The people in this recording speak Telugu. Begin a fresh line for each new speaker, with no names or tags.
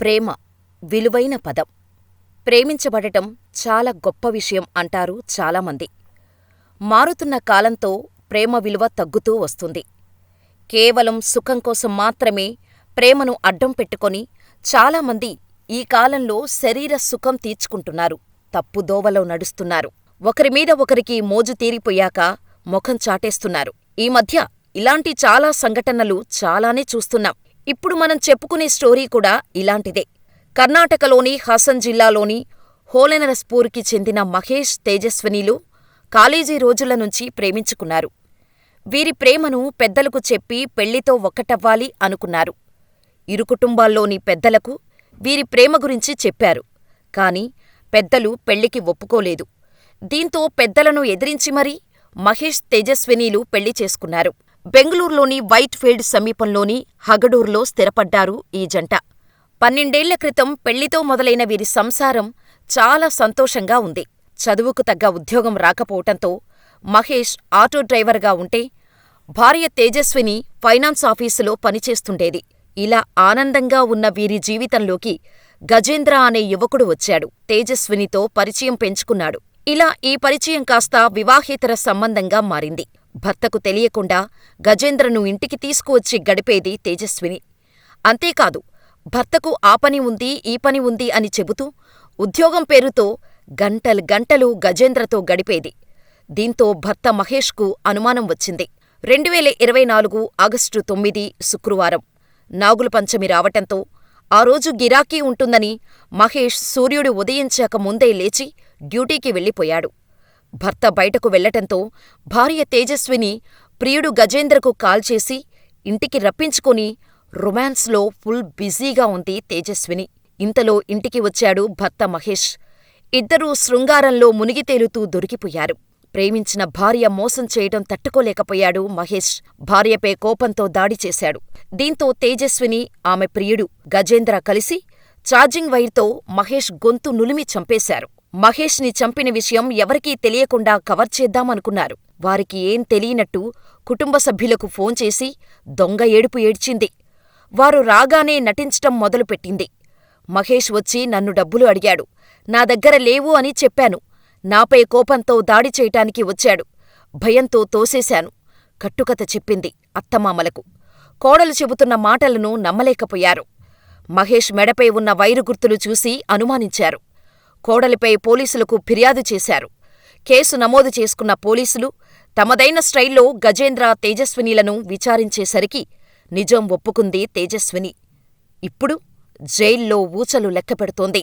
ప్రేమ విలువైన పదం. ప్రేమించబడటం చాలా గొప్ప విషయం అంటారు చాలామంది. మారుతున్న కాలంతో ప్రేమ విలువ తగ్గుతూ వస్తుంది. కేవలం సుఖం కోసం మాత్రమే ప్రేమను అడ్డం పెట్టుకొని చాలామంది ఈ కాలంలో శరీర సుఖం తీర్చుకుంటున్నారు. తప్పుదోవలో నడుస్తున్నారు. ఒకరిమీద ఒకరికి మోజు తీరిపోయాక ముఖం చాటేస్తున్నారు. ఈ మధ్య ఇలాంటి చాలా సంఘటనలు చాలానే చూస్తున్నాం. ఇప్పుడు మనం చెప్పుకునే స్టోరీ కూడా ఇలాంటిదే. కర్ణాటకలోని హాసన్ జిల్లాలోని హోలెనరస్పూర్కి చెందిన మహేష్, తేజస్వినిలు కాలేజీ రోజుల నుంచి ప్రేమించుకున్నారు. వీరి ప్రేమను పెద్దలకు చెప్పి పెళ్ళితో ఒక్కటవ్వాలి అనుకున్నారు. ఇరు కుటుంబాల్లోని పెద్దలకు వీరి ప్రేమ గురించి చెప్పారు. కాని పెద్దలు పెళ్ళికి ఒప్పుకోలేదు. దీంతో పెద్దలను ఎదిరించి మరీ మహేష్, తేజస్వినీలు పెళ్ళి చేసుకున్నారు. బెంగళూరులోని వైట్ ఫీల్డ్ సమీపంలోని హగడూర్లో స్థిరపడ్డారు ఈ జంట. పన్నెండేళ్ళ క్రితం పెళ్ళితో మొదలైన వీరి సంసారం చాలా సంతోషంగా ఉంది. చదువుకు తగ్గ ఉద్యోగం రాకపోవటంతో మహేష్ ఆటో డ్రైవర్గా ఉంటే, భార్య తేజస్విని ఫైనాన్స్ ఆఫీసులో పనిచేస్తుండేది. ఇలా ఆనందంగా ఉన్న వీరి జీవితంలోకి గజేంద్ర అనే యువకుడు వచ్చాడు. తేజస్వినితో పరిచయం పెంచుకున్నాడు. ఇలా ఈ పరిచయం కాస్త వివాహేతర సంబంధంగా మారింది. భర్తకు తెలియకుండా గజేంద్రను ఇంటికి తీసుకువచ్చి గడిపేది తేజస్విని. అంతేకాదు భర్తకు ఆ పని ఉంది, ఈ పని ఉంది అని చెబుతూ ఉద్యోగం పేరుతో గంటలు గంటలు గజేంద్రతో గడిపేది. దీంతో భర్త మహేష్కు అనుమానం వచ్చింది. రెండువేల ఇరవై నాలుగు ఆగస్టు తొమ్మిది శుక్రవారం నాగుల పంచమి రావటంతో ఆ రోజు గిరాకీ ఉంటుందని మహేష్ సూర్యుడు ఉదయించాక ముందే లేచి డ్యూటీకి వెళ్ళిపోయాడు. భర్త బయటకు వెళ్ళటంతో భార్య తేజస్విని ప్రియుడు గజేంద్రకు కాల్ చేసి ఇంటికి రప్పించుకుని రొమాన్స్లో ఫుల్ బిజీగా ఉంది తేజస్విని. ఇంతలో ఇంటికి వచ్చాడు భర్త మహేష్. ఇద్దరూ శృంగారంలో మునిగితేలుతూ దొరికిపోయారు. ప్రేమించిన భార్య మోసం చేయడం తట్టుకోలేకపోయాడు మహేష్. భార్యపై కోపంతో దాడి చేశాడు. దీంతో తేజస్విని, ఆమె ప్రియుడు గజేంద్ర కలిసి ఛార్జింగ్ వైర్తో మహేష్ గొంతు నులిమి చంపేశారు. మహేష్ని చంపిన విషయం ఎవరికీ తెలియకుండా కవర్ చేద్దామనుకున్నారు. వారికి ఏం తెలియనట్టు కుటుంబ సభ్యులకు ఫోన్ చేసి దొంగ ఏడుపు ఏడ్చింది. వారు రాగానే నటించటం మొదలుపెట్టింది. మహేష్ వచ్చి నన్ను డబ్బులు అడిగాడు. నా దగ్గర లేవు అని చెప్పాను. నాపై కోపంతో దాడి చేయటానికి వచ్చాడు. భయంతో తోసేశాను. కట్టుకథ చెప్పింది అత్తమామలకు. కోడలు చెబుతున్న మాటలను నమ్మలేకపోయారు. మహేష్ మెడపై ఉన్న వైరు గుర్తులు చూసి అనుమానించారు. కోడలిపై పోలీసులకు ఫిర్యాదు చేశారు. కేసు నమోదు చేసుకున్న పోలీసులు తమదైన స్టైల్లో గజేంద్ర, తేజస్వినిలను విచారించేసరికి నిజం ఒప్పుకుంది తేజస్విని. ఇప్పుడు జైల్లో ఊచలు లెక్కపెడుతోంది.